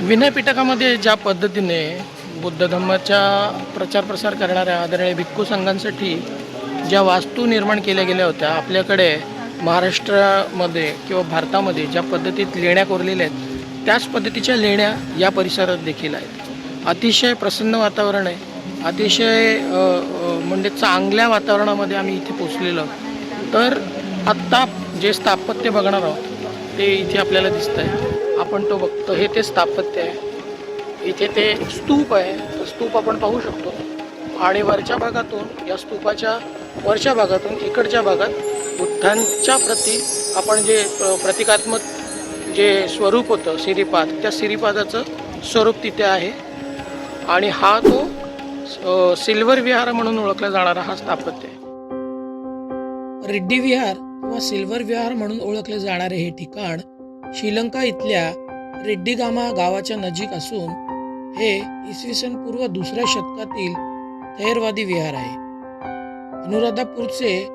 विनयपिटकामध्ये ज्या पद्धतीने बुद्ध धर्माचा प्रचार प्रसार करणाऱ्या आदरणीय भिक्खू संघांसाठी ज्या वास्तू निर्माण केल्या गेल्या होत्या आपल्याकडे महाराष्ट्रामध्ये किंवा भारतामध्ये ज्या पद्धतीत लेण्या कोरलेल्या आहेत त्याच पद्धतीच्या लेण्या या परिसरात देखील आहेत. अतिशय प्रसन्न वातावरण आहे. अतिशय म्हणजे चांगल्या वातावरणामध्ये आम्ही इथे पोचलेलो तर आत्ता जे स्थापत्य बघणार आहोत ते इथे आपल्याला दिसत आहे आपण तो बघतो. हे ते स्थापत्य आहे. इथे ते स्तूप आहे. तर स्तूप आपण पाहू शकतो. आणि वरच्या भागातून या स्तूपाच्या वरच्या भागातून इकडच्या भागात बुद्धांच्या प्रती आपण जे प्रतिकात्मक जे स्वरूप होतं सिरीपाद त्या सिरीपादाचं स्वरूप तिथे आहे. आणि हा तो सिल्वर विहार म्हणून ओळखला जाणारा हा स्थापत्य आहे. रेड्डी विहार किंवा सिल्वर विहार म्हणून ओळखले जाणारे हे ठिकाण श्रीलंका इथल्या रेड्डीगामा गावाच्या नजीक असून हे इसवी सन पूर्व दुसऱ्या शतकातील थैरवादी विहार आहे. अनुराधापूरचे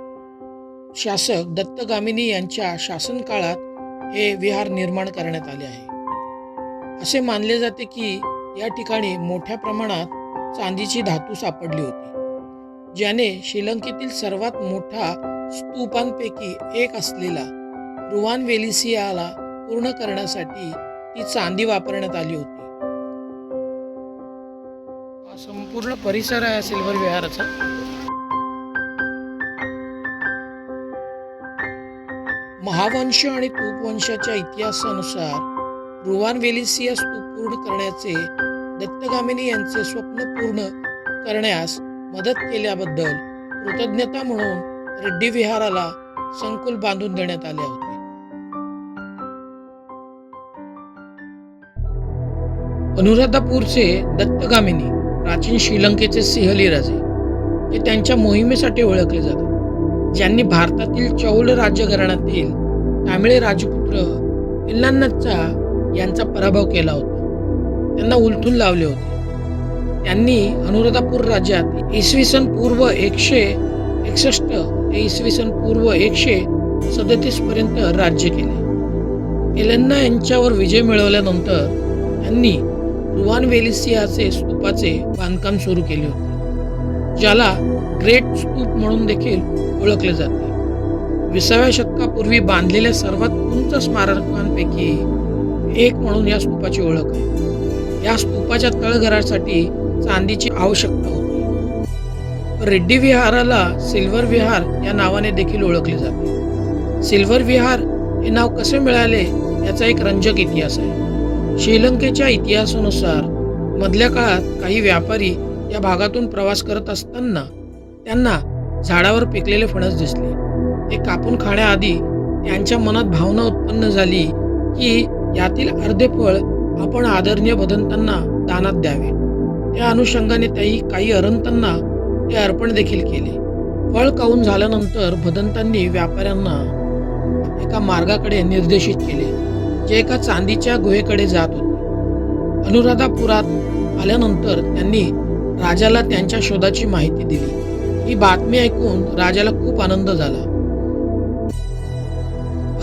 शासक दत्तगामिनी यांच्या शासनकाळात हे विहार निर्माण करण्यात आले आहे. असे मानले जाते की या ठिकाणी मोठ्या प्रमाणात चांदीची धातू सापडली होती ज्याने श्रीलंकेतील सर्वात मोठा स्तूपांपैकी एक असलेला रुवान वेलिसियाला पूर्ण करण्यासाठी ती चांदी वापरण्यात आली होती. संपूर्ण परिसर आहे सिल्वर विहाराचा. महावंश आणि तूपवंशाच्या इतिहासानुसार रुवान वेलिसिया स्तूप पूर्ण करण्याचे दत्तगामिनी यांचे स्वप्न पूर्ण करण्यास मदत केल्याबद्दल कृतज्ञता म्हणून रेड्डी विहाराला संकुल बांधून देण्यात आले होते. अनुराधापूरचे दत्तगामिनी प्राचीन श्रीलंकेचे सिंहली राजे हे त्यांच्या मोहिमेसाठी ओळखले जातात. ज्यांनी भारतातील चौल राज्यघराण्यातील तामिळ राजपुत्र पिल्लान्नचा यांचा पराभव केला होता. त्यांना उलथून लावले होते. त्यांनी अनुराधापूर राज्यात इसवी सन पूर्व एकशे एकसष्ट ते इसवी सन पूर्व एकशे सदतीस पर्यंत राज्य केले. एलन्ना यांच्यावर विजय मिळवल्यानंतर त्यांनी रुवान वेलिसियाचे स्तूपाचे बांधकाम सुरू केले होते ज्याला ग्रेट स्तूप म्हणून देखील ओळखले जाते. विसाव्या शतकापूर्वी बांधलेल्या सर्वात उंच स्मारकांपैकी एक म्हणून या स्तूपाची ओळख आहे. या स्तूपाच्या तळघरासाठी चांदीची आवश्यकता होती. रेड्डी विहाराला सिल्वर विहार या नावाने देखील ओळखले जाते. सिल्वर विहार हे नाव कसे मिळाले याचा एक रंजक इतिहास आहे. श्रीलंकेच्या इतिहासानुसार मधल्या काळात काही व्यापारी या भागातून प्रवास करत असताना त्यांना झाडावर पिकलेले फणस दिसले. ते कापून खाण्याआधी त्यांच्या मनात भावना उत्पन्न झाली की यातील अर्धे फळ आपण आदरणीय भदंतांना दानात द्यावे. त्या अनुषंगाने त्याही काही अरंतांना ते अर्पण देखील केले. फळ खाऊन झाल्यानंतर भदंतांनी व्यापाऱ्यांना एका मार्गाकडे निर्देशित केले. जे एका चांदीच्या गुहेकडे जात होते. अनुराधापुरात आल्यानंतर त्यांनी राजाला त्यांच्या शोधाची माहिती दिली. ही बातमी ऐकून राजाला खूप आनंद झाला.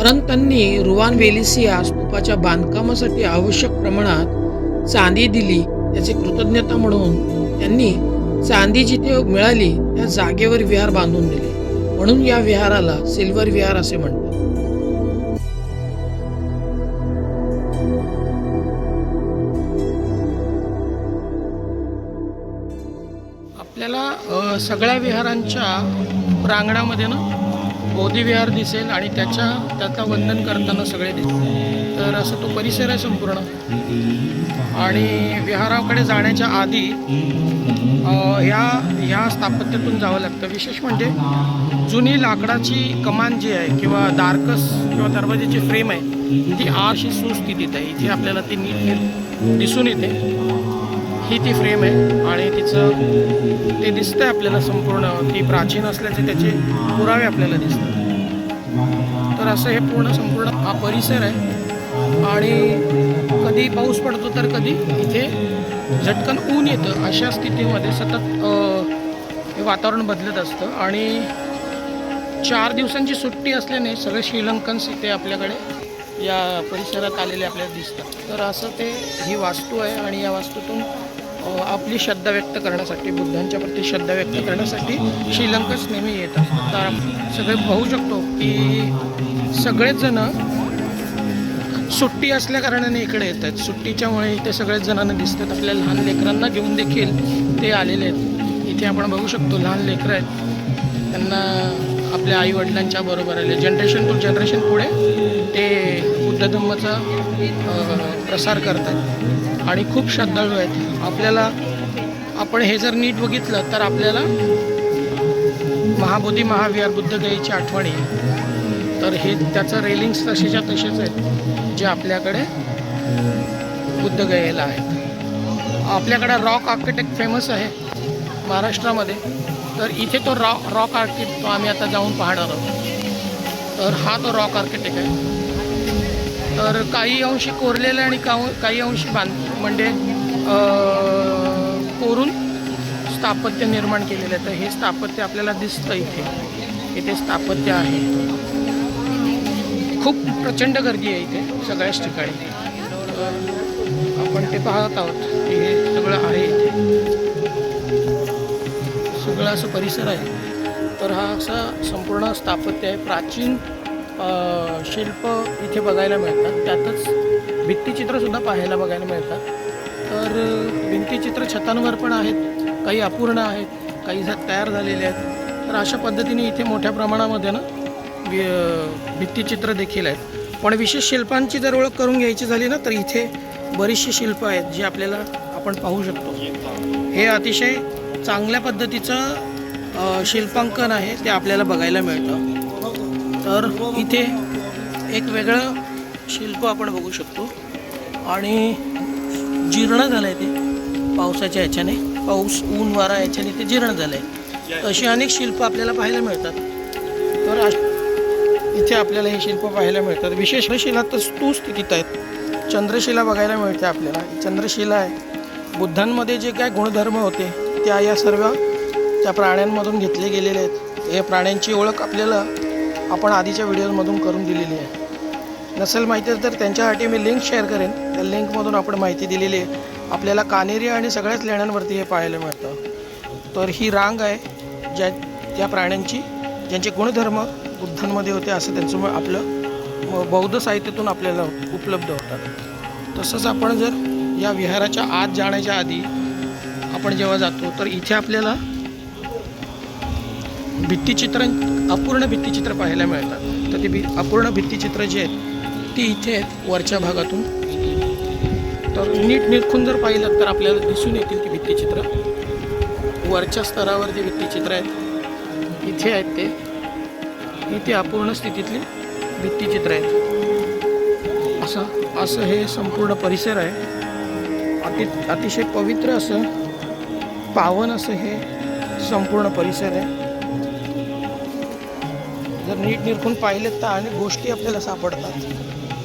अरंतांनी रुवान वेलिसिया स्तूपाच्या बांधकामासाठी आवश्यक प्रमाणात चांदी दिली त्याची कृतज्ञता म्हणून त्यांनी चांदी जिथे मिळाली त्या जागेवर विहार बांधून दिले. म्हणून या विहाराला सिल्वर विहार असे म्हणतात. आपल्याला सगळ्या विहारांच्या प्रांगणामध्ये ना बोधी विहार दिसेल आणि त्याच्या त्याचं वंदन करताना सगळे दिसतील तर असं तो परिसर आहे संपूर्ण. आणि विहाराकडे जाण्याच्या आधी ह्या ह्या स्थापत्यातून जावं लागतं. विशेष म्हणजे जुनी लाकडाची कमान जी आहे किंवा दारकस किंवा दरवाजेची फ्रेम आहे ती आशी सुस्थितीत आहे. इथे आपल्याला ती नीट दिसून येते. ही ती फ्रेम आहे आणि तिचं ते दिसतंय आपल्याला संपूर्ण ती प्राचीन असल्याचे त्याचे पुरावे आपल्याला दिसतात. तर असं हे पूर्ण संपूर्ण हा परिसर आहे. आणि कधी पाऊस पडतो तर कधी इथे झटकन ऊन येतं. अशा स्थितीमध्ये सतत हे वातावरण बदलत असतं. आणि चार दिवसांची सुट्टी असल्याने सगळे श्रीलंकन्स इथे आपल्याकडे या परिसरात आलेले आपल्याला दिसतात. तर असं ते ही वास्तू आहे आणि या वास्तूतून आपली श्रद्धा व्यक्त करण्यासाठी बुद्धांच्या प्रती श्रद्धा व्यक्त करण्यासाठी श्रीलंकाच नेहमी येतात तर सगळे पाहू शकतो की सगळेच जण सुट्टी असल्या कारणाने इकडे येत आहेत. सुट्टीच्यामुळे इथे सगळेच जणांना दिसतात. आपल्या लहान लेकरांना घेऊन देखील ते आलेले आहेत. इथे आपण बघू शकतो लहान लेकरं आहेत. त्यांना आपल्या आई वडिलांच्या बरोबर आले. जनरेशन टू जनरेशन पुढे ते बुद्ध धम्माचा प्रसार करतात. आणि खूप श्रद्धाळू आहेत. आपल्याला आपण हे जर नीट बघितलं तर आपल्याला महाबोधी महाविहार बुद्धगयेची आठवणी तर हे त्याचं रेलिंग्स तसेच्या तसेच आहेत जे आपल्याकडे बुद्धगयेला आहेत. आपल्याकडे रॉक आर्किटेक्ट फेमस आहे महाराष्ट्रामध्ये. तर इथे तो रॉ रॉक आर्किट तो आम्ही आता जाऊन पाहणार आहोत. तर हा तो रॉक आर्किटेक्ट आहे. तर काही अंशी कोरलेला आणि काऊ काही अंशी बांध म्हणजे कोरून स्थापत्य निर्माण केलेलं आहे तर हे स्थापत्य आपल्याला दिसतं इथे. इथे स्थापत्य आहे. खूप प्रचंड गर्दी आहे इथे सगळ्याच ठिकाणी. आपण ते पाहत आहोत. हे सगळं आहे इथे. सगळं असं परिसर आहे. तर हा असा संपूर्ण स्थापत्य आहे. प्राचीन शिल्प इथे बघायला मिळतात. त्यातच भित्तिचित्रसुद्धा पाहायला बघायला मिळतात. तर भिंतीचित्र छतांवर पण आहेत. काही अपूर्ण आहेत. काही झा- तयार झालेले आहेत. तर अशा पद्धतीने इथे मोठ्या प्रमाणामध्ये ना वि- भित्तिचित्र देखील आहेत. पण विशेष शिल्पांची जर ओळख करून घ्यायची झाली ना तर इथे बरीचशी शिल्प आहेत जी आपल्याला आपण पाहू शकतो. हे अतिशय चांगल्या पद्धतीचं शिल्पांकन आहे ते आपल्याला बघायला मिळतं. तर इथे एक वेगळं शिल्प आपण बघू शकतो. आणि जीर्ण झालं आहे ते पावसाच्या ह्याच्याने. पाऊस ऊन वारा याच्याने ते जीर्ण झालं आहे अशी अनेक शिल्प आपल्याला पाहायला मिळतात. तर इथे आपल्याला हे शिल्प पाहायला मिळतात. विशेष शिला तर स्तू स्थितीत आहेत. चंद्रशिला बघायला मिळते आपल्याला. चंद्रशिला आहे. बुद्धांमध्ये जे काय गुणधर्म होते त्या या सर्व त्या प्राण्यांमधून घेतले गेलेले आहेत. या प्राण्यांची ओळख आपल्याला आपण आधीच्या व्हिडिओमधून करून दिलेली आहे. नसेल माहिती तर त्यांच्यासाठी मी लिंक शेअर करेन. त्या लिंकमधून आपण माहिती दिलेली आहे. आपल्याला कानेरी आणि सगळ्याच लेण्यांवरती हे पाहायला मिळतं. तर ही रांग आहे ज्या त्या प्राण्यांची ज्यांचे गुणधर्म बुद्धांमध्ये होते असं त्यांचं आपलं बौद्ध साहित्यातून आपल्याला उपलब्ध होतात. तसंच आपण जर या विहाराच्या आत जाण्याच्या आधी आपण जेव्हा जातो तर इथे आपल्याला भित्तिचित्र अपूर्ण भित्तिचित्र पाहायला मिळतात. तर ती भि अपूर्ण भित्तिचित्र जी आहेत ती इथे आहेत वरच्या भागातून. तर नीट निरखून जर पाहिलं तर आपल्याला दिसून येतील ती भित्तिचित्र वरच्या स्तरावर जे भित्तिचित्र आहेत इथे आहेत ते. इथे अपूर्ण स्थितीतली भित्तिचित्र आहेत. असं असं हे संपूर्ण परिसर आहे. अति अतिशय पवित्र असं पावन असं हे संपूर्ण परिसर आहे. जर नीट निरखून पाहिलेत तर अनेक गोष्टी आपल्याला सापडतात.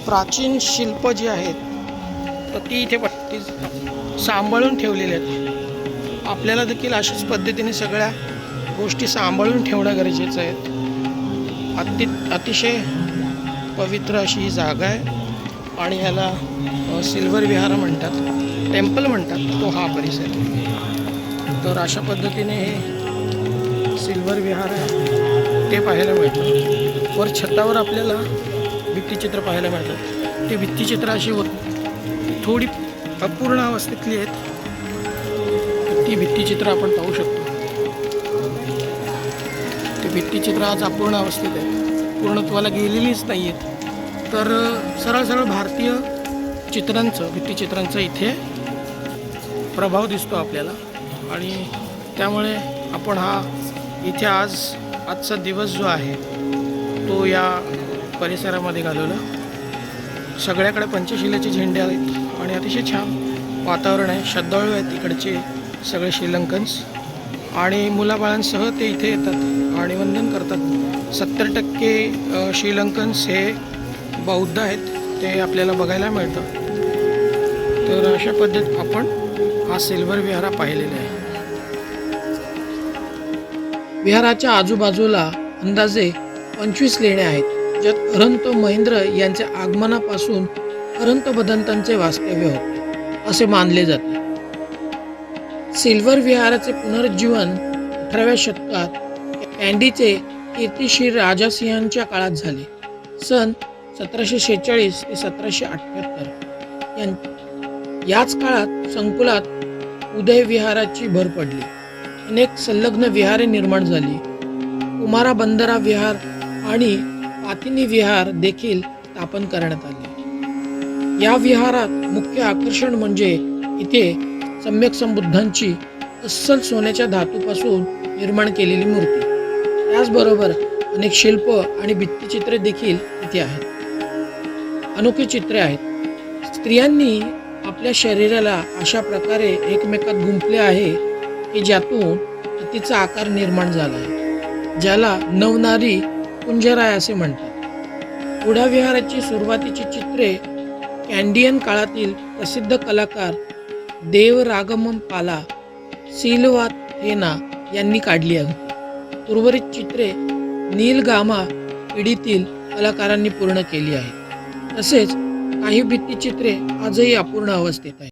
प्राचीन शिल्प जी आहेत तर ती इथे पट्टी सांभाळून ठेवलेली आहेत. आपल्याला देखील अशाच पद्धतीने सगळ्या गोष्टी सांभाळून ठेवणं गरजेचं आहे. अति अतिशय पवित्र अशी ही जागा आहे. आणि ह्याला सिल्वर विहार म्हणतात. टेम्पल म्हणतात तो हा परिसर. तर अशा पद्धतीने हे सिल्वर विहार आहे. ते पाहायला मिळतं. वर छतावर आपल्याला भित्तीचित्र पाहायला मिळतात ते भित्तीचित्र अशी होत थोडी अपूर्ण अवस्थेतली आहेत. ती भित्तिचित्र आपण पाहू शकतो. ते भित्तीचित्र आज अपूर्ण अवस्थेत आहे. पूर्णत्वाला गेलेलीच नाही आहेत तर सरळ सरळ भारतीय चित्रांचं भित्तीचित्रांचं इथे प्रभाव दिसतो आपल्याला. आणि त्यामुळे आपण हा इथे आज आजचा दिवस जो आहे तो या परिसरामध्ये घालवला. सगळ्याकडे पंचशिलेचे झेंडे आहेत आणि अतिशय छान वातावरण आहे. श्रद्धाळू आहेत इकडचे सगळे श्रीलंकन्स. आणि मुलाबाळांसह ते इथे येतात आणि वंदन करतात. सत्तर टक्के श्रीलंकन्स हे बौद्ध आहेत. ते आपल्याला बघायला मिळतं. तर अशा पद्धत आपण हा सिल्वर विहारा पाहिलेला आहे. विहाराच्या आजूबाजूला अंदाजे पंचवीस लेण्या आहेत ज्यात अरंत महेंद्र यांच्या आगमनापासून अरंत बदंतांचे वास्तव्य होते असे मानले जाते. सिल्वर विहाराचे पुनरुज्जीवन अठराव्या शतकात कॅन्डीचे कीर्तिशीर राजासिंहांच्या काळात झाले सन सतराशे शेहेचाळीस ते सतराशे अठ्ठ्याहत्तर याच काळात संकुलात उदय विहाराची भर पडली. अनेक संलग्न विहारे निर्माण झाली. कुमारा बंदरा विहार आणि पातिनी विहार देखील स्थापन करण्यात आले. या विहारात मुख्य आकर्षण म्हणजे इथे सम्यक संबुद्धांची अस्सल सोन्याच्या धातूपासून निर्माण केलेली मूर्ती. त्याचबरोबर अनेक शिल्प आणि भित्तिचित्रे देखील इथे आहेत. अनोखी चित्रे आहेत. स्त्रियांनी आपल्या शरीराला अशा प्रकारे एकमेकात गुंफले आहे की ज्यातून तिचा आकार निर्माण झाला आहे ज्याला नवनारी कुंजराय असे म्हणतात. पुढाविहाराची सुरुवातीची चित्रे कॅन्डियन काळातील प्रसिद्ध कलाकार देव रागमम पाला सिलवाथेना यांनी काढली आहे. उर्वरित चित्रे नील गामा पिढीतील कलाकारांनी पूर्ण केली आहेत. तसेच काही भित्तिचित्रे आजही अपूर्ण अवस्थेत आहेत.